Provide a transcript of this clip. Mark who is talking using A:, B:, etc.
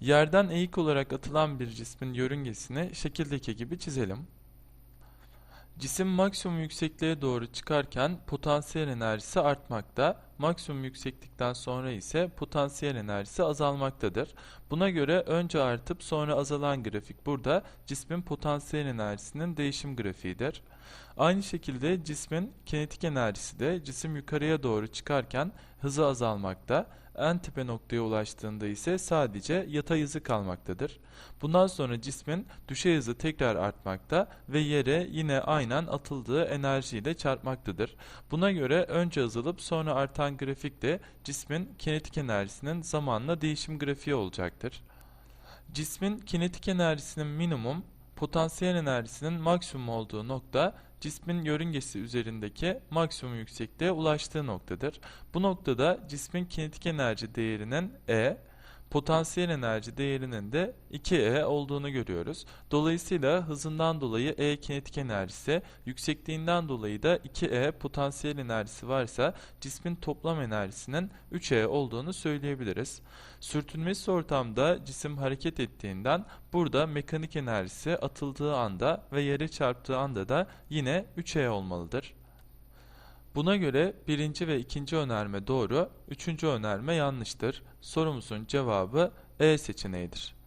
A: Yerden eğik olarak atılan bir cismin yörüngesini şekildeki gibi çizelim. Cisim maksimum yüksekliğe doğru çıkarken potansiyel enerjisi artmakta, maksimum yükseklikten sonra ise potansiyel enerjisi azalmaktadır. Buna göre önce artıp sonra azalan grafik burada cismin potansiyel enerjisinin değişim grafiğidir. Aynı şekilde cismin kinetik enerjisi de cisim yukarıya doğru çıkarken hızı azalmakta, en tepe noktaya ulaştığında ise sadece yatay hızı kalmaktadır. Bundan sonra cismin düşey hızı tekrar artmakta ve yere yine aynen atıldığı enerjiyle çarpmaktadır. Buna göre önce azalıp sonra artan grafik de cismin kinetik enerjisinin zamanla değişim grafiği olacaktır. Cismin kinetik enerjisinin minimum, potansiyel enerjisinin maksimum olduğu nokta, cismin yörüngesi üzerindeki maksimum yüksekliğe ulaştığı noktadır. Bu noktada cismin kinetik enerji değerinin E, potansiyel enerji değerinin de 2E olduğunu görüyoruz. Dolayısıyla hızından dolayı E kinetik enerjisi, yüksekliğinden dolayı da 2E potansiyel enerjisi varsa cismin toplam enerjisinin 3E olduğunu söyleyebiliriz. Sürtünmesiz ortamda cisim hareket ettiğinden burada mekanik enerjisi atıldığı anda ve yere çarptığı anda da yine 3E olmalıdır. Buna göre birinci ve ikinci önerme doğru, üçüncü önerme yanlıştır. Sorumuzun cevabı E seçeneğidir.